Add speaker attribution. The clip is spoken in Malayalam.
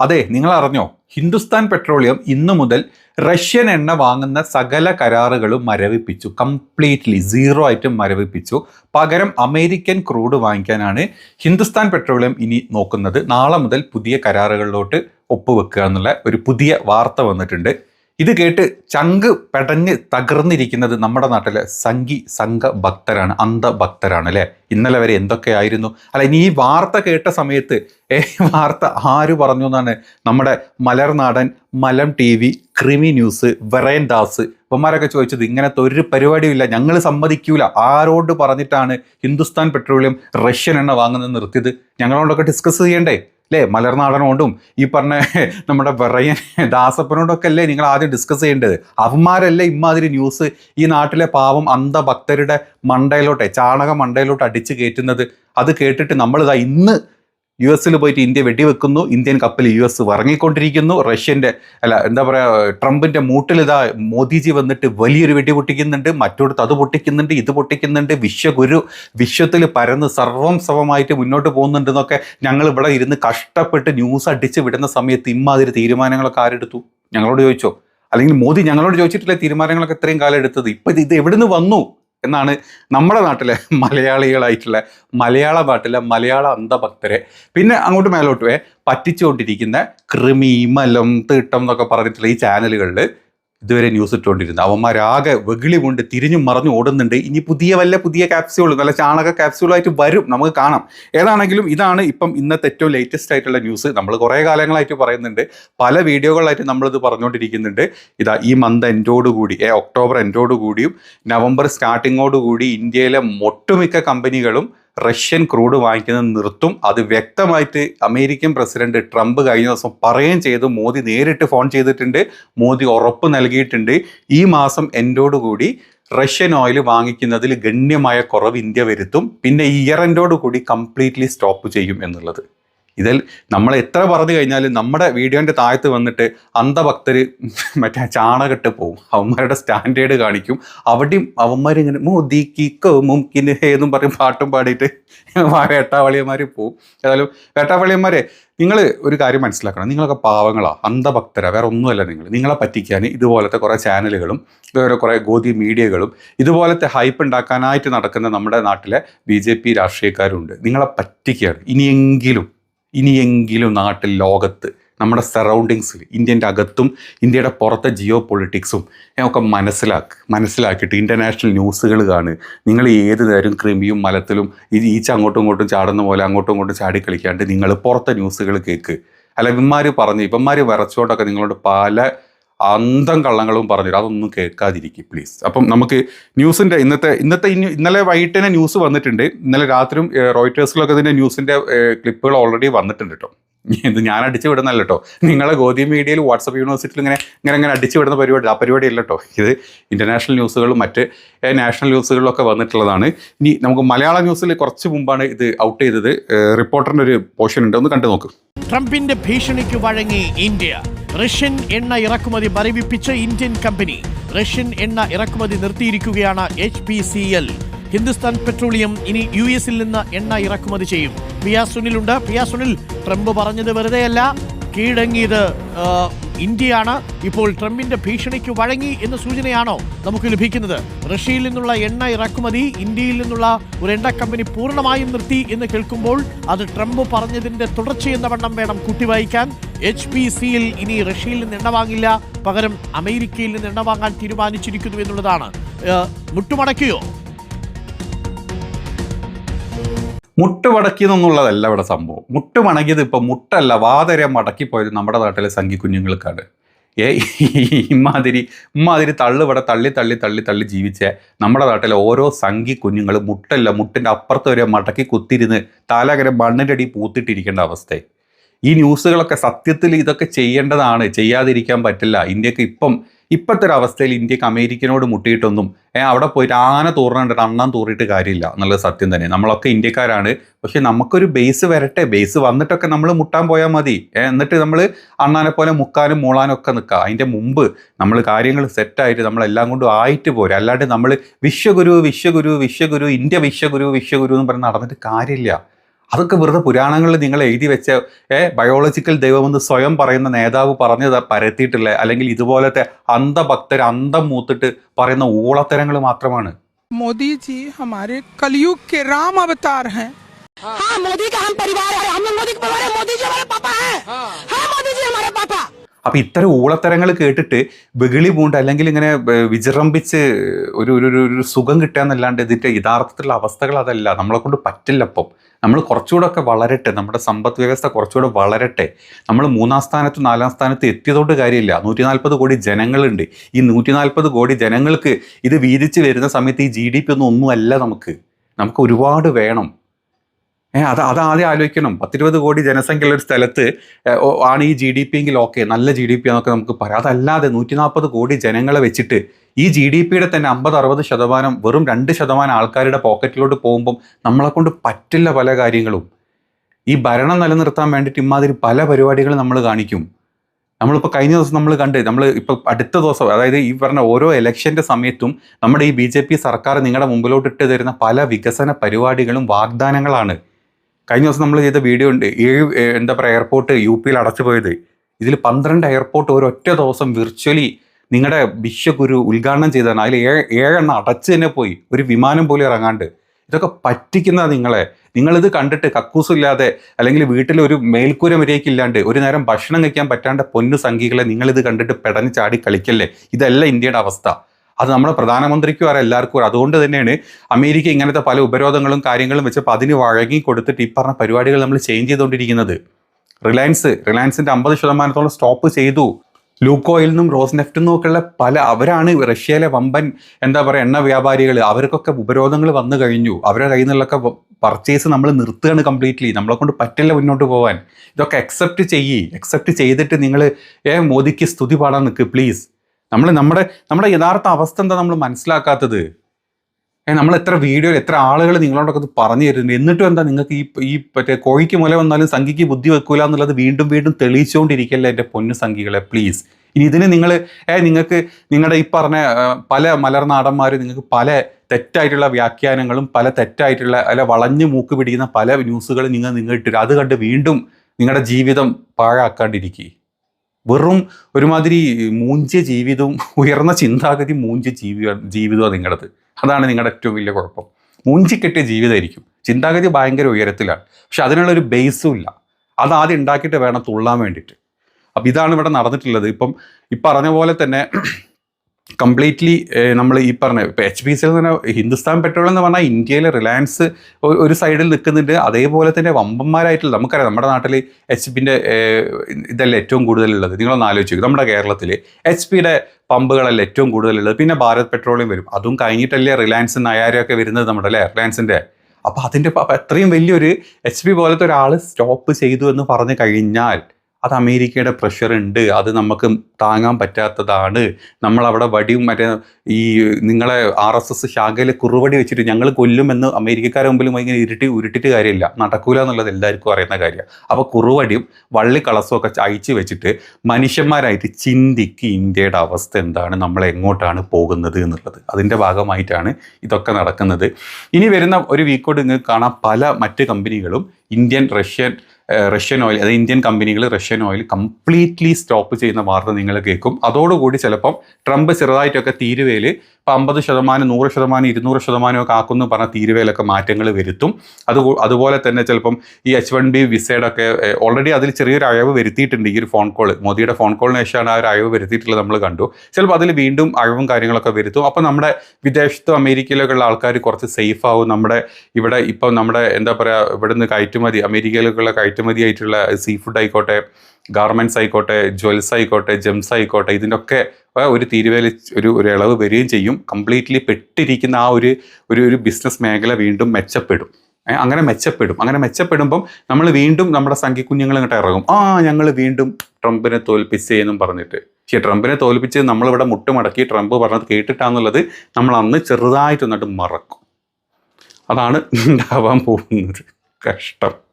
Speaker 1: അതെ നിങ്ങൾ അറിഞ്ഞോ ഹിന്ദുസ്ഥാൻ പെട്രോളിയം ഇന്നു മുതൽ റഷ്യൻ എണ്ണ വാങ്ങുന്ന സകല കരാറുകളും മരവിപ്പിച്ചു കംപ്ലീറ്റ്ലി സീറോ ആയിട്ട് മരവിപ്പിച്ചു. പകരം അമേരിക്കൻ ക്രൂഡ് വാങ്ങിക്കാനാണ് ഹിന്ദുസ്ഥാൻ പെട്രോളിയം ഇനി നോക്കുന്നത്. നാളെ മുതൽ പുതിയ കരാറുകളിലോട്ട് ഒപ്പുവെക്കുക എന്നുള്ള ഒരു പുതിയ വാർത്ത വന്നിട്ടുണ്ട്. ഇത് കേട്ട് ചങ്ക് പെടഞ്ഞ് തകർന്നിരിക്കുന്നത് നമ്മുടെ നാട്ടിലെ സംഘി സംഘ ഭക്തരാണ് അന്ധഭക്തരാണ് അല്ലേ? ഇന്നലെ വരെ എന്തൊക്കെയായിരുന്നു അല്ല ഇനി ഈ വാർത്ത കേട്ട സമയത്ത് ഏ വാർത്ത ആര് പറഞ്ഞു എന്നാണ് നമ്മുടെ മലർനാടൻ മലം ടി വി ക്രിമി ന്യൂസ് വെറേൻ ദാസ് ഇവന്മാരൊക്കെ ചോദിച്ചത് ഇങ്ങനത്തെ ഒരു പരിപാടിയും ഞങ്ങൾ സമ്മതിക്കൂല. ആരോട് പറഞ്ഞിട്ടാണ് ഹിന്ദുസ്ഥാൻ പെട്രോളിയം റഷ്യൻ എണ്ണ വാങ്ങുന്നത് നിർത്തിയത്? ഞങ്ങളോടൊക്കെ ഡിസ്കസ് ചെയ്യണ്ടേ? അല്ലേ മലർനാടനോണ്ടും ഈ പറഞ്ഞ നമ്മുടെ വിറയൻ ദാസപ്പനോടൊക്കെ അല്ലേ നിങ്ങൾ ആദ്യം ഡിസ്കസ് ചെയ്യേണ്ടത്. അവന്മാരല്ലേ ഇമാതിരി ന്യൂസ് ഈ നാട്ടിലെ പാവം അന്ധഭക്തരുടെ മണ്ടയിലോട്ടെ ചാണക മണ്ടയിലോട്ട് അടിച്ച് കയറ്റുന്നത്. അത് കേട്ടിട്ട് നമ്മളിതാ ഇന്ന് യു എസിൽ പോയിട്ട് ഇന്ത്യ വെടിവെക്കുന്നു ഇന്ത്യൻ കപ്പൽ യു എസ് ഇറങ്ങിക്കൊണ്ടിരിക്കുന്നു റഷ്യന്റെ അല്ല എന്താ പറയുക ട്രംപിന്റെ മൂട്ടിൽ ഇതാ മോദിജി വന്നിട്ട് വലിയൊരു വെടി പൊട്ടിക്കുന്നുണ്ട് മറ്റോടത്ത് അത് പൊട്ടിക്കുന്നുണ്ട് ഇത് പൊട്ടിക്കുന്നുണ്ട് വിശ്വഗുരു വിശ്വത്തിൽ പരന്ന് സർവം സർവമായിട്ട് മുന്നോട്ട് പോകുന്നുണ്ടെന്നൊക്കെ ഞങ്ങൾ ഇവിടെ ഇരുന്ന് കഷ്ടപ്പെട്ട് ന്യൂസ് അടിച്ച് വിടുന്ന സമയത്ത് ഇമ്മാതിരി തീരുമാനങ്ങളൊക്കെ ആരെടുത്തു? ഞങ്ങളോട് ചോദിച്ചോ? അല്ലെങ്കിൽ മോദി ഞങ്ങളോട് ചോദിച്ചിട്ടില്ല തീരുമാനങ്ങളൊക്കെ ഇത്രയും കാലം എടുത്തത്? ഇപ്പം ഇത് എവിടുന്ന് വന്നു? എന്നാണ് നമ്മുടെ നാട്ടിലെ മലയാളികളായിട്ടുള്ള മലയാള നാട്ടിലെ മലയാള അന്ധഭക്തരെ പിന്നെ അങ്ങോട്ട് മേലോട്ട് പോയി പറ്റിച്ചുകൊണ്ടിരിക്കുന്ന കൃമി മലം തീട്ടം എന്നൊക്കെ പറഞ്ഞിട്ടുള്ള ഈ ചാനലുകളിൽ ഇതുവരെ ന്യൂസ് ഇട്ടുകൊണ്ടിരുന്നത്. അവന്മാരാകെ വെകിളി കൊണ്ട് തിരിഞ്ഞും മറിഞ്ഞു ഓടുന്നുണ്ട്. ഇനി പുതിയ വല്ല പുതിയ ക്യാപ്സ്യൂൾ നല്ല ചാണക ക്യാപ്സ്യൂളായിട്ട് വരും. നമുക്ക് കാണാം. ഏതാണെങ്കിലും ഇതാണ് ഇപ്പം ഇന്നത്തെ ഏറ്റവും ലേറ്റസ്റ്റ് ആയിട്ടുള്ള ന്യൂസ് നമ്മൾ കുറേ കാലങ്ങളായിട്ട് പറയുന്നുണ്ട്. പല വീഡിയോകളായിട്ട് നമ്മളിത് പറഞ്ഞുകൊണ്ടിരിക്കുന്നുണ്ട്. ഇതാ ഈ മന്ത് എൻഡോടുകൂടി ഏ ഒക്ടോബർ എൻഡോടുകൂടിയും നവംബർ സ്റ്റാർട്ടിങ്ങോടുകൂടി ഇന്ത്യയിലെ ഒട്ടുമിക്ക കമ്പനികളും റഷ്യൻ ക്രൂഡ് വാങ്ങിക്കുന്നത് നിർത്തും. അത് വ്യക്തമായിട്ട് അമേരിക്കൻ പ്രസിഡന്റ് ട്രംപ് കഴിഞ്ഞ ദിവസം പറയുകയും ചെയ്തു. മോദി നേരിട്ട് ഫോൺ ചെയ്തിട്ടുണ്ട്. മോദി ഉറപ്പ് നൽകിയിട്ടുണ്ട്. ഈ മാസം എൻഡോടുകൂടി റഷ്യൻ ഓയിൽ വാങ്ങിക്കുന്നതിൽ ഗണ്യമായ കുറവ് ഇന്ത്യ വരുത്തും. പിന്നെ ഇയർ എൻഡോട് കൂടി കംപ്ലീറ്റ്ലി സ്റ്റോപ്പ് ചെയ്യും എന്നുള്ളത്. ഇതിൽ നമ്മൾ എത്ര പറഞ്ഞു കഴിഞ്ഞാലും നമ്മുടെ വീഡിയോന്റെ താഴത്ത് വന്നിട്ട് അന്ധഭക്തർ മറ്റേ ചാണകട്ട് പോവും. അവന്മാരുടെ സ്റ്റാൻഡേർഡ് കാണിക്കും. അവിടെയും അവന്മാരിങ്ങനെ മോദിക്കിക്കോ മുംകിന് എന്നും പറയും പാട്ടും പാടിയിട്ട് വേട്ടാവളിയന്മാർ പോവും. ഏതായാലും വേട്ടാവളിയന്മാരെ നിങ്ങൾ ഒരു കാര്യം മനസ്സിലാക്കണം. നിങ്ങളൊക്കെ പാവങ്ങളാ. അന്ധഭക്തരാ. വേറെ ഒന്നുമല്ല നിങ്ങൾ നിങ്ങളെ പറ്റിക്കാൻ ഇതുപോലത്തെ കുറേ ചാനലുകളും വേറെ കുറേ ഗോതി മീഡിയകളും ഇതുപോലത്തെ ഹൈപ്പ് ഉണ്ടാക്കാനായിട്ട് നടക്കുന്ന നമ്മുടെ നാട്ടിലെ ബി ജെ പി രാഷ്ട്രീയക്കാരുണ്ട്. നിങ്ങളെ പറ്റിക്കുകയാണ്. ഇനിയെങ്കിലും ഇനിയെങ്കിലും നാട്ടിൽ ലോകത്ത് നമ്മുടെ സറൗണ്ടിങ്സിൽ ഇന്ത്യന്റെ അകത്തും ഇന്ത്യയുടെ പുറത്തെ ജിയോ പൊളിറ്റിക്സും ഒക്കെ മനസ്സിലാക്ക് മനസ്സിലാക്കിയിട്ട് ഇന്റർനാഷണൽ ന്യൂസുകൾ കാണ് നിങ്ങൾ ഏത് നേരം കൃമിയും മലത്തിലും ഈ ഈച്ച അങ്ങോട്ടും ഇങ്ങോട്ടും ചാടുന്ന പോലെ അങ്ങോട്ടും ഇങ്ങോട്ടും ചാടി കളിക്കാണ്ട് നിങ്ങൾ പുറത്തെ ന്യൂസുകൾ കേൾക്ക് അല്ല ഇവന്മാർ പറഞ്ഞ് ഇവന്മാർ വരച്ചുകൊണ്ടൊക്കെ നിങ്ങളോട് പല അന്തം കള്ളങ്ങളും പറഞ്ഞു അതൊന്നും കേൾക്കാതിരിക്കും പ്ലീസ് അപ്പം നമുക്ക് ന്യൂസിന്റെ ഇന്നത്തെ ഇന്നത്തെ ഇന്നലെ വൈകിട്ട് തന്നെ ന്യൂസ് വന്നിട്ടുണ്ട്. ഇന്നലെ രാത്രിയും റോയിറ്റേഴ്സിലൊക്കെ ഇതിന്റെ ന്യൂസിന്റെ ക്ലിപ്പുകൾ ഓൾറെഡി വന്നിട്ടുണ്ട് കേട്ടോ ഇത് ഞാൻ അടിച്ചു വിടുന്നല്ല കേട്ടോ നിങ്ങളെ ഗോതി മീഡിയയിൽ വാട്സപ്പ് യൂണിവേഴ്സിറ്റിയിൽ ഇങ്ങനെ ഇങ്ങനെ ഇങ്ങനെ അടിച്ചു വിടുന്ന പരിപാടി ആ പരിപാടി അല്ല കേട്ടോ ഇത് ഇന്റർനാഷണൽ ന്യൂസുകളും മറ്റ് നാഷണൽ ന്യൂസുകളിലൊക്കെ വന്നിട്ടുള്ളതാണ്. ഇനി നമുക്ക് മലയാള ന്യൂസിൽ കുറച്ച് മുമ്പാണ് ഇത് ഔട്ട് ചെയ്തത്. റിപ്പോർട്ടറിന്റെ ഒരു പോർഷൻ ഉണ്ട്. ഒന്ന് കണ്ടു നോക്ക്.
Speaker 2: ട്രംപിന്റെ ഭീഷണിക്ക് വഴങ്ങി ഇന്ത്യ. റഷ്യൻ എണ്ണ ഇറക്കുമതി മരവിപ്പിച്ച ഇന്ത്യൻ കമ്പനി. റഷ്യൻ എണ്ണ ഇറക്കുമതി നിർത്തിയിരിക്കുകയാണ് H P C L. Hindustan petroleum ഇനി യു എസിൽ നിന്ന് എണ്ണ ഇറക്കുമതി ചെയ്യും. പിയാസുനിലുണ്ട്. പിയാസുനിൽ പിയ സുനിൽ ട്രംപ് പറഞ്ഞത് വെറുതെയല്ല. കീഴടങ്ങിയത് ആ, ഇന്ത്യയാണ് ഇപ്പോൾ ട്രംപിന്റെ ഭീഷണിക്ക് വഴങ്ങി എന്ന സൂചനയാണോ നമുക്ക് ലഭിക്കുന്നത്? റഷ്യയിൽ നിന്നുള്ള എണ്ണ ഇറക്കുമതി ഇന്ത്യയിൽ നിന്നുള്ള ഒരു എണ്ണ കമ്പനി പൂർണമായും നിർത്തി എന്ന് കേൾക്കുമ്പോൾ അത് ട്രംപ് പറഞ്ഞതിന്റെ തുടർച്ചയെന്ന വണ്ണം വേണം കൂട്ടിവായിക്കാൻ എച്ച് പി സിയിൽ ഇനി റഷ്യയിൽ നിന്ന് എണ്ണ വാങ്ങില്ല പകരം അമേരിക്കയിൽ നിന്ന് എണ്ണ വാങ്ങാൻ തീരുമാനിച്ചിരിക്കുന്നു എന്നുള്ളതാണ്. മുട്ടുമടക്കിയോ?
Speaker 1: മുട്ട് മടക്കിയെന്നുള്ളതല്ല ഇവിടെ സംഭവം. മുട്ട് മടക്കിയത് ഇപ്പം മുട്ടല്ല വാതരെ മടക്കിപ്പോയത് നമ്മുടെ നാട്ടിലെ സംഘി കുഞ്ഞുങ്ങൾക്കാണ്. ഏ ഇമാതിരി ഇമാതിരി തള്ളു ഇവിടെ തള്ളി തള്ളി തള്ളി തള്ളി ജീവിച്ച നമ്മുടെ നാട്ടിലെ ഓരോ സംഘി കുഞ്ഞുങ്ങൾ മുട്ടല്ല മുട്ടിന്റെ അപ്പുറത്ത് വരെ മടക്കി കുത്തിരുന്ന് താലകരം മണ്ണിന്റെ അടി പൂത്തിട്ടിരിക്കേണ്ട അവസ്ഥ ഈ ന്യൂസുകളൊക്കെ സത്യത്തിൽ ഇതൊക്കെ ചെയ്യേണ്ടതാണ് ചെയ്യാതിരിക്കാൻ പറ്റില്ല. ഇന്ത്യയ്ക്ക് ഇപ്പം ഇപ്പോഴത്തെ ഒരു അവസ്ഥയിൽ ഇന്ത്യയ്ക്ക് അമേരിക്കനോട് മുട്ടിയിട്ടൊന്നും അവിടെ പോയിട്ട് ആന തൂറിനുണ്ട് അണ്ണാൻ തൂറിയിട്ട് കാര്യമില്ല എന്നുള്ളത് സത്യം തന്നെ. നമ്മളൊക്കെ ഇന്ത്യക്കാരാണ് പക്ഷെ നമുക്കൊരു ബേസ് വരട്ടെ. ബേസ് വന്നിട്ടൊക്കെ നമ്മൾ മുട്ടാൻ പോയാൽ മതി. എന്നിട്ട് നമ്മൾ അണ്ണാനെ പോലെ മുക്കാനും മൂളാനും ഒക്കെ നിൽക്കുക. അതിന്റെ മുമ്പ് നമ്മൾ കാര്യങ്ങൾ സെറ്റായിട്ട് നമ്മളെല്ലാം കൊണ്ടും ആയിട്ട് പോരും. അല്ലാണ്ട് നമ്മൾ വിശ്വഗുരു വിശ്വഗുരു വിശ്വഗുരു ഇന്ത്യ വിശ്വഗുരു വിശ്വഗുരു എന്ന് പറഞ്ഞ് നടന്നിട്ട് കാര്യമില്ല. അതൊക്കെ വെറുതെ പുരാണങ്ങളിൽ നിങ്ങൾ എഴുതി വെച്ച ഏ ബയോളജിക്കൽ ദൈവമെന്ന് സ്വയം പറയുന്ന നേതാവ് പറഞ്ഞത് പരത്തിയിട്ടില്ല അല്ലെങ്കിൽ ഇതുപോലത്തെ അന്ധഭക്തർ അന്തം മൂത്തിട്ട് പറയുന്ന ഊളത്തരങ്ങൾ മാത്രമാണ്
Speaker 3: मोदी जी हमारे कलयुग के राम अवतार हैं
Speaker 4: हाँ मोदी का हम परिवार है हम लोग मोदी के परिवार है मोदी जी हमारे पापा हैं हाँ मोदी जी हमारे पापा
Speaker 1: അപ്പൊ ഇത്തരം ഊളത്തരങ്ങൾ കേട്ടിട്ട് വെകിളി പൂണ്ട് അല്ലെങ്കിൽ ഇങ്ങനെ ഏർ വിജൃംഭിച്ച് ഒരു ഒരു ഒരു- ഒരു സുഖം കിട്ടുകയെന്നല്ലാണ്ട് ഇതിന്റെ യഥാർത്ഥത്തിലുള്ള അവസ്ഥകൾ അതല്ല നമ്മളെ കൊണ്ട് പറ്റില്ല അപ്പം നമ്മൾ കുറച്ചുകൂടെ ഒക്കെ വളരട്ടെ. നമ്മുടെ സമ്പദ് വ്യവസ്ഥ കുറച്ചുകൂടെ വളരട്ടെ. നമ്മൾ മൂന്നാം സ്ഥാനത്ത് നാലാം സ്ഥാനത്ത് എത്തിയതുകൊണ്ട് കാര്യമില്ല. നൂറ്റി നാൽപ്പത് കോടി ജനങ്ങളുണ്ട്. ഈ നൂറ്റി നാൽപ്പത് കോടി ജനങ്ങൾക്ക് ഇത് വീതിച്ച് വരുന്ന സമയത്ത് ഈ ജി ഡി പി ഒന്നും ഒന്നുമല്ല നമുക്ക്. നമുക്ക് ഒരുപാട് വേണം. ഏഹ് അത് അത് ആദ്യം ആലോചിക്കണം. പത്തിരുപത് കോടി ജനസംഖ്യയുള്ള ഒരു സ്ഥലത്ത് ആണ് ഈ ജി ഡി പി എങ്കിൽ ഓക്കെ. നല്ല ജി ഡി പി എന്നൊക്കെ നമുക്ക് പറയാം. അതല്ലാതെ നൂറ്റി നാൽപ്പത് കോടി ജനങ്ങളെ വെച്ചിട്ട് ഈ ജി ഡി പിയുടെ തന്നെ അമ്പത് അറുപത് ശതമാനം വെറും രണ്ട് ശതമാനം ആൾക്കാരുടെ പോക്കറ്റിലോട്ട് പോകുമ്പം നമ്മളെ കൊണ്ട് പറ്റില്ല പല കാര്യങ്ങളും. ഈ ഭരണം നിലനിർത്താൻ വേണ്ടിയിട്ട് ഇമാതിരി പല പരിപാടികളും നമ്മൾ കാണിക്കും. നമ്മളിപ്പോൾ കഴിഞ്ഞ ദിവസം നമ്മൾ കണ്ട് നമ്മൾ ഇപ്പോൾ അടുത്ത ദിവസം അതായത് ഈ പറഞ്ഞ ഓരോ ഇലക്ഷന്റെ സമയത്തും നമ്മുടെ ഈ ബി ജെ പി സർക്കാർ നിങ്ങളുടെ മുമ്പിലോട്ട് ഇട്ട് തരുന്ന പല വികസന പരിപാടികളും വാഗ്ദാനങ്ങളാണ്. കഴിഞ്ഞ ദിവസം നമ്മൾ ചെയ്ത വീഡിയോ ഉണ്ട് ഏഴ് എന്താ പറയുക എയർപോർട്ട് യു പിയിൽ അടച്ചു പോയത് ഇതിൽ പന്ത്രണ്ട് എയർപോർട്ട് ഒരൊറ്റ ദിവസം വിർച്വലി നിങ്ങളുടെ വിശ്വഗുരു ഉദ്ഘാടനം ചെയ്തതാണ്. അതിൽ ഏഴ് ഏഴെണ്ണം അടച്ചു തന്നെ പോയി. ഒരു വിമാനം പോലും ഇറങ്ങാണ്ട്. ഇതൊക്കെ പറ്റിക്കുന്ന നിങ്ങളെ. നിങ്ങളിത് കണ്ടിട്ട് കക്കൂസില്ലാതെ അല്ലെങ്കിൽ വീട്ടിൽ ഒരു മേൽക്കൂര മര്യാദയ്ക്കില്ലാണ്ട് ഒരു നേരം ഭക്ഷണം കഴിക്കാൻ പറ്റാണ്ട് പൊന്നു സംഘികളെ നിങ്ങളിത് കണ്ടിട്ട് പെടഞ്ഞ് ചാടി കളിക്കല്ലേ? ഇതല്ല ഇന്ത്യയുടെ അവസ്ഥ. അത് നമ്മുടെ പ്രധാനമന്ത്രിക്കും അറിയാം എല്ലാവർക്കും അതുകൊണ്ട് തന്നെയാണ് അമേരിക്ക ഇങ്ങനത്തെ പല ഉപരോധങ്ങളും കാര്യങ്ങളും വെച്ചപ്പോൾ അതിന് വഴങ്ങി കൊടുത്തിട്ട് ഈ പറഞ്ഞ പരിപാടികൾ നമ്മൾ ചേഞ്ച് ചെയ്തുകൊണ്ടിരിക്കുന്നത്. റിലയൻസ് റിലയൻസിന്റെ അമ്പത് ശതമാനത്തോളം സ്റ്റോപ്പ് ചെയ്തു. ലൂക്കോയിൽ നിന്നും റോസ് നെഫ്റ്റിൽ നിന്നും പല അവരാണ് റഷ്യയിലെ വമ്പൻ എന്താ പറയുക എണ്ണ വ്യാപാരികൾ അവർക്കൊക്കെ ഉപരോധങ്ങൾ വന്നു കഴിഞ്ഞു. അവരുടെ കയ്യിൽ നിന്നുള്ളൊക്കെ പർച്ചേസ് നമ്മൾ നിർത്തുകയാണ് കംപ്ലീറ്റ്ലി നമ്മളെ കൊണ്ട് പറ്റില്ല മുന്നോട്ട് പോകാൻ ഇതൊക്കെ അക്സെപ്റ്റ് ചെയ്യ്. അക്സെപ്റ്റ് ചെയ്തിട്ട് നിങ്ങൾ ഏ മോദിക്ക് സ്തുതി പാടാൻ നിൽക്ക് പ്ലീസ് നമ്മൾ നമ്മുടെ നമ്മുടെ യഥാർത്ഥ അവസ്ഥ എന്താ നമ്മൾ മനസ്സിലാക്കാത്തത്? നമ്മൾ എത്ര വീഡിയോ എത്ര ആളുകൾ നിങ്ങളോടൊക്കെ അത് പറഞ്ഞു തരുന്നുണ്ട്. എന്നിട്ടും എന്താ നിങ്ങൾക്ക് ഈ ഈ മറ്റേ കോഴിക്ക് മുല വന്നാലും സംഖ്യയ്ക്ക് ബുദ്ധി വെക്കൂല എന്നുള്ളത് വീണ്ടും വീണ്ടും തെളിയിച്ചുകൊണ്ടിരിക്കല്ലേ എന്റെ പൊന്നു സംഖ്യകളെ പ്ലീസ് ഇനി ഇതിന് നിങ്ങൾ ഏ നിങ്ങൾക്ക് നിങ്ങളുടെ ഈ പറഞ്ഞ പല മലർനാടന്മാർ നിങ്ങൾക്ക് പല തെറ്റായിട്ടുള്ള വ്യാഖ്യാനങ്ങളും പല തെറ്റായിട്ടുള്ള അല്ല വളഞ്ഞു മൂക്ക് പിടിക്കുന്ന പല ന്യൂസുകളും നിങ്ങൾ നിങ്ങൾ ഇട്ടിരും അത് കണ്ട് വീണ്ടും നിങ്ങളുടെ ജീവിതം പാഴാക്കാണ്ടിരിക്കുക വെറും ഒരുമാതിരി മൂഞ്ച ജീവിതവും ഉയർന്ന ചിന്താഗതി മൂഞ്ചിയ ജീവി ജീവിതമാണ് നിങ്ങളുടേത് അതാണ് നിങ്ങളുടെ ഏറ്റവും വലിയ കുഴപ്പം. മൂഞ്ചിക്കെട്ടിയ ജീവിതമായിരിക്കും ചിന്താഗതി ഭയങ്കര ഉയരത്തിലാണ്. പക്ഷെ അതിനുള്ളൊരു ബേസും ഇല്ല. അത് ഉണ്ടാക്കിയിട്ട് വേണം തുള്ളാൻ വേണ്ടിയിട്ട്. അപ്പം ഇതാണ് ഇവിടെ നടന്നിട്ടുള്ളത്. ഇപ്പം ഈ പറഞ്ഞ പോലെ തന്നെ കംപ്ലീറ്റ്ലി നമ്മൾ ഈ പറഞ്ഞ ഇപ്പോൾ എച്ച് പി സിയിൽ തന്നെ ഹിന്ദുസ്ഥാൻ പെട്രോൾ എന്ന് പറഞ്ഞാൽ ഇന്ത്യയിലെ റിലയൻസ് ഒരു സൈഡിൽ നിൽക്കുന്നുണ്ട് അതേപോലെ തന്നെ വമ്പന്മാരായിട്ടുള്ള നമുക്കറിയാം നമ്മുടെ നാട്ടിൽ എച്ച് പിന്റെ ഇതല്ല ഏറ്റവും കൂടുതലുള്ളത്. നിങ്ങളൊന്ന് ആലോചിച്ചു നമ്മുടെ കേരളത്തിൽ എച്ച് പിയുടെ പമ്പുകളല്ല ഏറ്റവും കൂടുതലുള്ളത്. പിന്നെ ഭാരത് പെട്രോളിയം വരും. അതും കഴിഞ്ഞിട്ടല്ലേ റിലയൻസ് നയാരൊക്കെ വരുന്നത് നമ്മുടെ അല്ലേ? റിലയൻസിന്റെ അപ്പോൾ അതിന്റെ അത്രയും വലിയൊരു എച്ച് പി പോലത്തെ ഒരാൾ സ്റ്റോപ്പ് ചെയ്തു എന്ന് പറഞ്ഞു കഴിഞ്ഞാൽ അത് അമേരിക്കയുടെ പ്രഷർ ഉണ്ട്. അത് നമുക്ക് താങ്ങാൻ പറ്റാത്തതാണ്. നമ്മളവിടെ വടിയും മറ്റേ ഈ നിങ്ങളെ ആർ എസ് എസ് ശാഖയിൽ കുറുവടി വെച്ചിട്ട് ഞങ്ങൾ കൊല്ലുമെന്ന് അമേരിക്കക്കാരെ മുമ്പിൽ ഇങ്ങനെ ഇരുട്ടി ഉരുട്ടിട്ട് കാര്യമില്ല. നടക്കൂല എന്നുള്ളത് എല്ലാവർക്കും അറിയുന്ന കാര്യമാണ്. അപ്പോൾ കുറുവടിയും വള്ളി ഒക്കെ അയച്ചു വെച്ചിട്ട് മനുഷ്യന്മാരായിട്ട് ചിന്തിക്ക് ഇന്ത്യയുടെ അവസ്ഥ എന്താണ് നമ്മൾ എങ്ങോട്ടാണ് പോകുന്നത് എന്നുള്ളത്. അതിന്റെ ഭാഗമായിട്ടാണ് ഇതൊക്കെ നടക്കുന്നത്. ഇനി വരുന്ന ഒരു വീക്കോട് നിങ്ങൾക്ക് കാണാം പല മറ്റ് കമ്പനികളും ഇന്ത്യൻ റഷ്യൻ റഷ്യൻ ഓയിൽ അതായത് ഇന്ത്യൻ കമ്പനികൾ റഷ്യൻ ഓയിൽ കംപ്ലീറ്റ്ലി സ്റ്റോപ്പ് ചെയ്യുന്ന വാർത്ത നിങ്ങൾ കേൾക്കും. അതോടുകൂടി ചിലപ്പം ട്രംപ് ചെറുതായിട്ടൊക്കെ തീരുവയിൽ ഇപ്പം അമ്പത് ശതമാനം നൂറ് ശതമാനം ഇരുന്നൂറ് ശതമാനം ഒക്കെ ആക്കുന്നു പറഞ്ഞ തീരുവയിലൊക്കെ മാറ്റങ്ങൾ വരുത്തും. അത് അതുപോലെ തന്നെ ചിലപ്പം ഈ എച്ച് വൺ ബി വിസയുടെ ഒക്കെ ഓൾറെഡി അതിൽ ചെറിയൊരു അയവ് വരുത്തിയിട്ടുണ്ട് ഈ ഒരു ഫോൺ കോൾ മോദിയുടെ ഫോൺ കോളിന് ശേഷമാണ് ആ ഒരു അയവ് വരുത്തിയിട്ടുള്ളത് നമ്മൾ കണ്ടു. ചിലപ്പോൾ അതിൽ വീണ്ടും അയവും കാര്യങ്ങളൊക്കെ വരുത്തും. അപ്പോൾ നമ്മുടെ വിദേശത്തും അമേരിക്കയിലൊക്കെ ഉള്ള ആൾക്കാർ കുറച്ച് സേഫ് ആവും. നമ്മുടെ ഇവിടെ ഇപ്പം നമ്മുടെ എന്താ പറയുക ഇവിടുന്ന് കയറ്റുമതി അമേരിക്കയിലേക്കുള്ള കയറ്റുമതി ആയിട്ടുള്ള സീ ഫുഡ് ആയിക്കോട്ടെ ഗാർമെന്റ്സ് ആയിക്കോട്ടെ ജ്വൽസ് ആയിക്കോട്ടെ ജെംസ് ആയിക്കോട്ടെ ഇതിന്റെ ഒക്കെ ഒരു തീരുവയിൽ ഒരു ഒരു ഇളവ് വരികയും ചെയ്യും. കംപ്ലീറ്റ്ലി പെട്ടിരിക്കുന്ന ആ ഒരു ഒരു ഒരു ബിസിനസ് മേഖല വീണ്ടും മെച്ചപ്പെടും. അങ്ങനെ മെച്ചപ്പെടും. അങ്ങനെ മെച്ചപ്പെടുമ്പം നമ്മൾ വീണ്ടും നമ്മുടെ സംഖ്യക്കുഞ്ഞുങ്ങൾ ഇങ്ങോട്ട് ഇറങ്ങും. ആ ഞങ്ങൾ വീണ്ടും ട്രംപിനെ തോൽപ്പിച്ചേ എന്നും പറഞ്ഞിട്ട്. പക്ഷേ ട്രംപിനെ തോൽപ്പിച്ച് നമ്മളിവിടെ മുട്ടുമടക്കി ട്രംപ് പറഞ്ഞത് കേട്ടിട്ടാന്നുള്ളത് നമ്മൾ അന്ന് ചെറുതായിട്ട് എന്നിട്ട് മറക്കും. അതാണ് ഉണ്ടാവാൻ പോകുന്നത് കഷ്ടം.